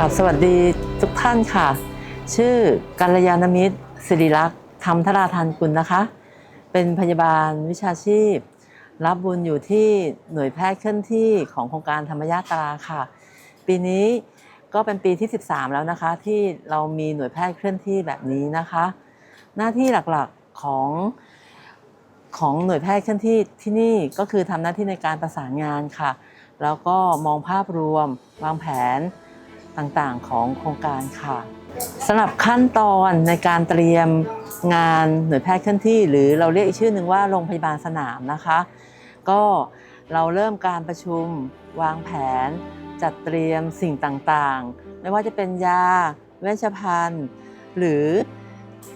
ราบสวัสดีทุกท่านค่ะ ชื่อกัลยาณมิตรศิริลักษ์ธรรมธราทันกุลนะคะ เป็นพยาบาลวิชาชีพ รับบุญอยู่ที่หน่วยแพทย์เคลื่อนที่ของโครงการธรรมยาตราค่ะ ปีนี้ก็เป็นปีที่ 13 แล้วนะคะ ที่เรามีหน่วยแพทย์เคลื่อนที่แบบนี้นะคะ หน้าที่หลักๆของของหน่วยแพทย์เคลื่อนที่ที่นี่ก็คือทำหน้าที่ในการประสานงานค่ะ แล้วก็มองภาพรวมวางแผน ต่างๆของโครงการค่ะสำหรับขั้นตอนในการเตรียมงานหน่วยแพทย์เคลื่อนที่ หรือเราเรียกอีกชื่อหนึ่งว่าโรงพยาบาลสนามนะคะ ก็เราเริ่มการประชุมวางแผน จัดเตรียมสิ่งต่างๆ ไม่ว่าจะเป็นยา เวชภัณฑ์ หรือ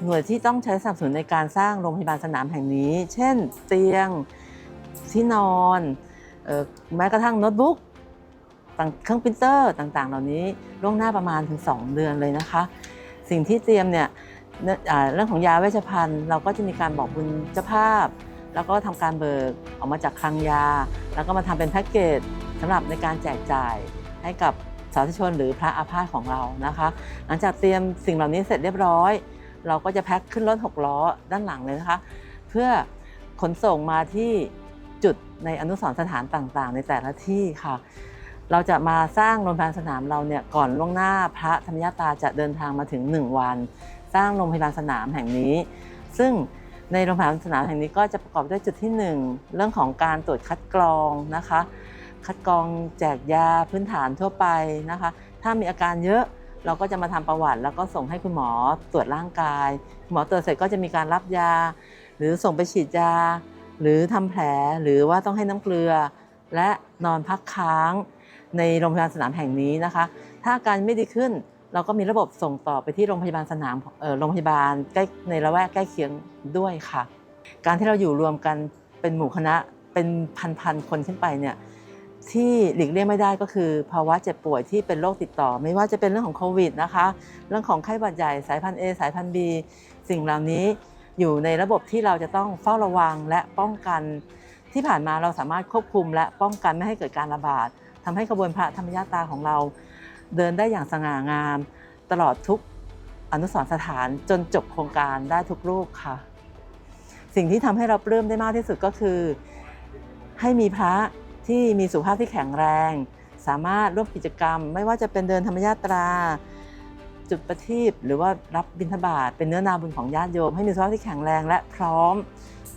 หน่วยที่ต้องใช้สนับสนุนในการสร้างโรงพยาบาลสนามแห่งนี้ เช่น เตียงที่นอนออแม้กระทั่งโน้ตบุ๊ก เครื่องปรินเตอร์ต่างๆ เหล่านี้ล่วงหน้าประมาณถึง 2 เดือนเลยนะคะ สิ่งที่เตรียมเนี่ยเรื่องของยาเวชภัณฑ์ เราก็จะมีการบอกบุญเจ้าภาพ แล้วก็ทำการเบิกออกมาจากคลังยา แล้วก็มาทำเป็นแพ็กเกจสำหรับในการแจกจ่ายให้กับสาธุชนหรือพระอาพาธของเรานะคะ หลังจากเตรียมสิ่งเหล่านี้เสร็จเรียบร้อย เราก็จะแพ็คขึ้นรถหกล้อด้านหลังเลยนะคะ เพื่อขนส่งมาที่จุดในอนุสรณ์สถานต่างๆ ในแต่ละที่ค่ะ เราจะมาสร้างโรงพยาบาลสนามเราเนี่ยก่อนล่วงหน้าพระธรรมยตาจะเดินทางมาถึง 1 วัน สร้างโรงพยาบาลสนามแห่งนี้ ซึ่งในโรงพยาบาลสนามแห่งนี้ก็จะประกอบด้วยจุดที่ 1 เรื่องของการตรวจคัดกรองนะคะ คัดกรองแจกยาพื้นฐานทั่วไปนะคะ ถ้ามีอาการเยอะเราก็จะมาทำประวัติ แล้วก็ส่งให้คุณหมอตรวจร่างกายหมอตรวจเสร็จก็จะมีการรับยา หรือส่งไปฉีดยา หรือทำแผลหรือว่าต้องให้น้ำเกลือ และนอนพักค้าง ในโรงพยาบาลสนามแห่งนี้นะคะ ถ้าอาการไม่ดีขึ้นเราก็มีระบบส่งต่อไปที่โรงพยาบาลสนามโรงพยาบาลใกล้ในละแวกใกล้เคียงด้วยค่ะ การที่เราอยู่รวมกันเป็นหมู่คณะเป็นพันๆคนขึ้นไปเนี่ยที่หลีกเลี่ยงไม่ได้ก็คือ ภาวะเจ็บป่วยที่เป็นโรคติดต่อ ไม่ว่าจะเป็นเรื่องของโควิดนะคะ เรื่องของไข้หวัดใหญ่สายพันธุ์ A สายพันธุ์ B สิ่งเหล่านี้อยู่ในระบบที่เราจะต้องเฝ้าระวังและป้องกัน ที่ผ่านมาเราสามารถควบคุมและป้องกันไม่ให้เกิดการระบาด ทำให้ขบวนพระธรรมยาตราของเราเดินได้อย่างสง่างาม ตลอดทุกอนุสรสถานจนจบโครงการได้ทุกรูปค่ะ สิ่งที่ทำให้เราปลื้มได้มากที่สุดก็คือ ให้มีพระที่มีสุขภาพที่แข็งแรง สามารถร่วมกิจกรรม ไม่ว่าจะเป็นเดินธรรมยาตรา จุดประทีปหรือว่ารับบิณฑบาตเป็นเนื้อนาบุญของญาติโยม ให้มีสุขภาพที่แข็งแรงและพร้อม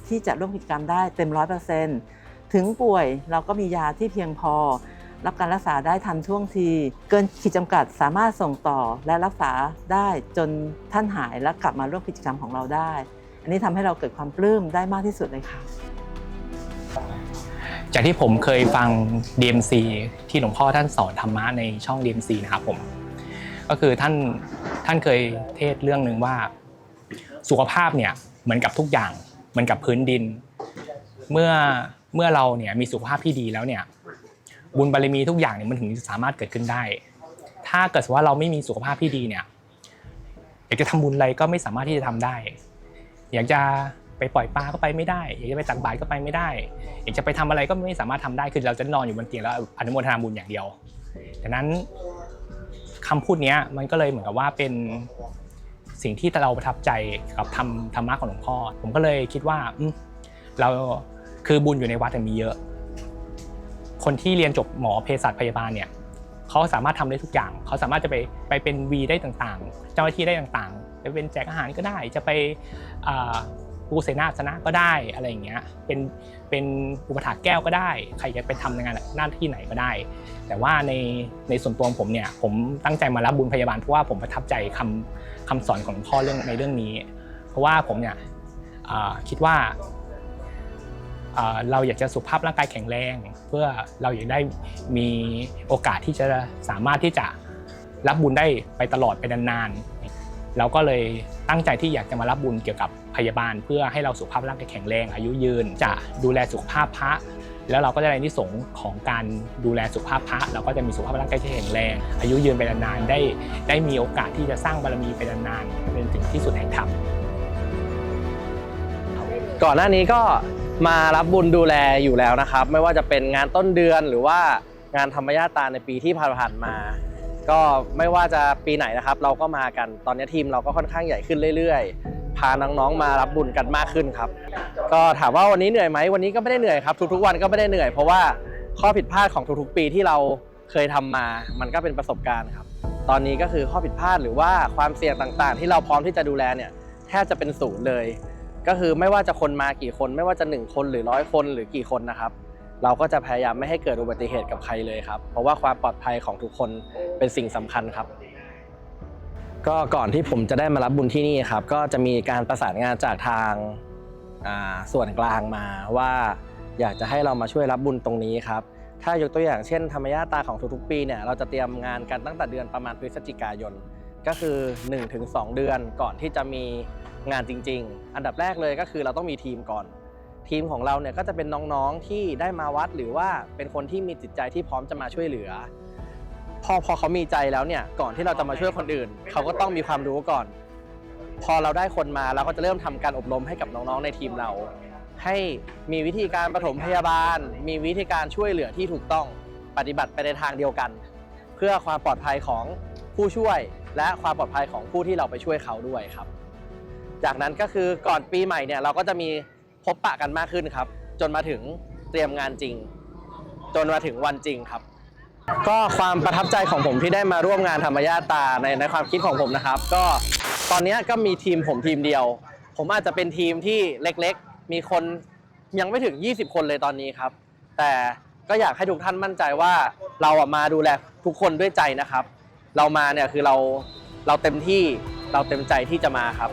ที่จะร่วมกิจกรรมได้เต็มร้อยเปอร์เซ็นต์ถึงป่วยเราก็มียาที่เพียงพอ รับการรักษาได้ทันท่วงที เกินขีดจำกัดสามารถส่งต่อและรักษาได้จนท่านหายและกลับมาร่วมกิจกรรมของเราได้ อันนี้ทำให้เราเกิดความปลื้มได้มากที่สุดเลยค่ะ จากที่ผมเคยฟัง DMC ที่หลวงพ่อท่านสอนธรรมะในช่อง DMC นะครับผม ก็คือท่านท่านเคยเทศเรื่องหนึ่งว่า สุขภาพเนี่ยเหมือนกับทุกอย่างเหมือนกับพื้นดิน เมื่อเมื่อเราเนี่ยมีสุขภาพที่ดีแล้วเนี่ย บุญบารมีทุกอย่างเนี่ยมันถึงสามารถเกิดขึ้นได้ ถ้าเกิดว่าเราไม่มีสุขภาพที่ดีเนี่ยอยากจะทำบุญอะไรก็ไม่สามารถที่จะทำได้ อยากจะไปปล่อยปลาก็ไปไม่ได้ อยากจะไปตักบาตรก็ไปไม่ได้ อยากจะไปทำอะไรก็ไม่สามารถทำได้ คือเราจะนอนอยู่บนเตียงแล้วอนุโมทนาบุญอย่างเดียวดังนั้นคำพูดเนี้ยมันก็เลยเหมือนกับว่าเป็นสิ่งที่เราประทับใจกับธรรมธรรมะของหลวงพ่อ ผมก็เลยคิดว่าเราคือบุญอยู่ในวัดแต่มีเยอะ คนที่เรียนจบหมอเภสัชพยาบาลเนี่ยเขาสามารถทำได้ทุกอย่าง เขาสามารถจะไปไปเป็นวีได้ต่างๆ เจ้าหน้าที่ได้ต่างๆ จะเป็นแจกอาหารก็ได้ จะไปปูเสนาสนะก็ได้อะไรอย่างเงี้ย เป็นเป็นอุปถากแก้วก็ได้ ใครจะไปทำในงานหน้าที่ไหนก็ได้ แต่ว่าในในส่วนตัวงผมเนี่ย ผมตั้งใจมารับบุญพยาบาลเพราะว่าผมประทับใจคำคำสอนของพ่อเรื่องในเรื่องนี้ เพราะว่าผมเนี่ยคิดว่า เราอยากจะสุขภาพร่างกายแข็งแรง เพื่อเราอยากได้มีโอกาสที่จะสามารถที่จะรับบุญได้ไปตลอดไปนานๆเราก็เลยตั้งใจที่อยากจะมารับบุญเกี่ยวกับพยาบาล เพื่อให้เราสุขภาพร่างกายแข็งแรง อายุยืนจะดูแลสุขภาพพระ แล้วเราก็จะได้นิสงของการดูแลสุขภาพพระ เราก็จะมีสุขภาพร่างกายที่แข็งแรง อายุยืนไปนานๆได้ได้มีโอกาสที่จะสร้างบารมีไปนานๆเป็นถึงที่สุดแห่งธรรมก่อนหน้านี้ก็ มารับบุญดูแลอยู่แล้วนะครับ ไม่ว่าจะเป็นงานต้นเดือนหรือว่างานธรรมญาตาในปีที่ผ่านๆมา ก็ไม่ว่าจะปีไหนนะครับ เราก็มากันตอนนี้ทีมเราก็ค่อนข้างใหญ่ขึ้นเรื่อยๆ พาน้องๆมารับบุญกันมากขึ้นครับ ก็ถามว่าวันนี้เหนื่อยไหมวันนี้ก็ไม่ได้เหนื่อยครับ ทุกๆวันก็ไม่ได้เหนื่อยเพราะว่าข้อผิดพลาดของทุกๆปีที่เราเคยทำมา มันก็เป็นประสบการณ์ครับ ตอนนี้ก็คือข้อผิดพลาดหรือว่าความเสี่ยงต่างๆ ที่เราพร้อมที่จะดูแลเนี่ยแทบจะเป็นศูนย์เลย ก็คือไม่ว่าจะคนมากี่คน ไม่ว่าจะ 1 คนหรือร้อยคนหรือกี่คนนะครับ เราก็จะพยายามไม่ให้เกิดอุบัติเหตุกับใครเลยครับ เพราะว่าความปลอดภัยของทุกคนเป็นสิ่งสำคัญครับ ก็ก่อนที่ผมจะได้มารับบุญที่นี่ครับ ก็จะมีการประสานงานจากทางส่วนกลางมาว่าอยากจะให้เรามาช่วยรับบุญตรงนี้ครับ ถ้ายกตัวอย่างเช่น ธรรมยาตาของทุกๆ ปีเนี่ยเราจะเตรียมงานกันตั้งแต่เดือนประมาณพฤศจิกายน ก็คือ 1-2 เดือนก่อนที่จะมีงานจริง ๆ อันดับแรกเลยก็คือเราต้องมีทีมก่อน ทีมของเราเนี่ยก็จะเป็นน้องๆที่ได้มาวัดหรือว่าเป็นคนที่มีจิตใจที่พร้อมจะมาช่วยเหลือ พอพอเขามีใจแล้วเนี่ยก่อนที่เราจะมาช่วยคนอื่น เขาก็ต้องมีความรู้ก่อน พอเราได้คนมาเราก็จะเริ่มทำการอบรมให้กับน้องๆในทีมเรา ให้มีวิธีการปฐมพยาบาล มีวิธีการช่วยเหลือที่ถูกต้องปฏิบัติไปในทางเดียวกัน เพื่อความปลอดภัยของผู้ช่วย และความปลอดภัยของผู้ที่เราไปช่วยเขาด้วยครับ จากนั้นก็คือก่อนปีใหม่เนี่ยเราก็จะมีพบปะกันมากขึ้นครับ จนมาถึงเตรียมงานจริง จนมาถึงวันจริงครับ ก็ความประทับใจของผมที่ได้มาร่วมงานธรรมญาตาในในความคิดของผมนะครับ ก็ตอนนี้ก็มีทีมผมทีมเดียว ผมอาจจะเป็นทีมที่เล็กๆ มีคนยังไม่ถึง 20 คนเลยตอนนี้ครับ แต่ก็อยากให้ทุกท่านมั่นใจว่าเราอะมาดูแลทุกคนด้วยใจนะครับ เรามาเนี่ยคือเราเราเต็มที่เราเต็มใจที่จะมาครับ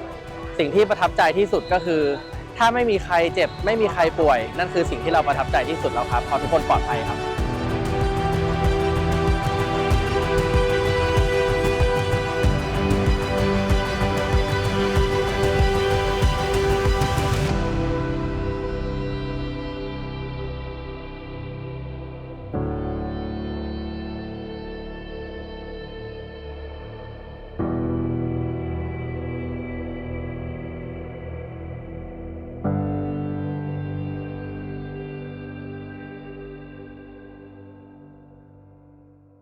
สิ่งที่ประทับใจที่สุดก็คือ ถ้าไม่มีใครเจ็บ ไม่มีใครป่วย นั่นคือสิ่งที่เราประทับใจที่สุดแล้วครับเพราะทุกคนปลอดภัยครับ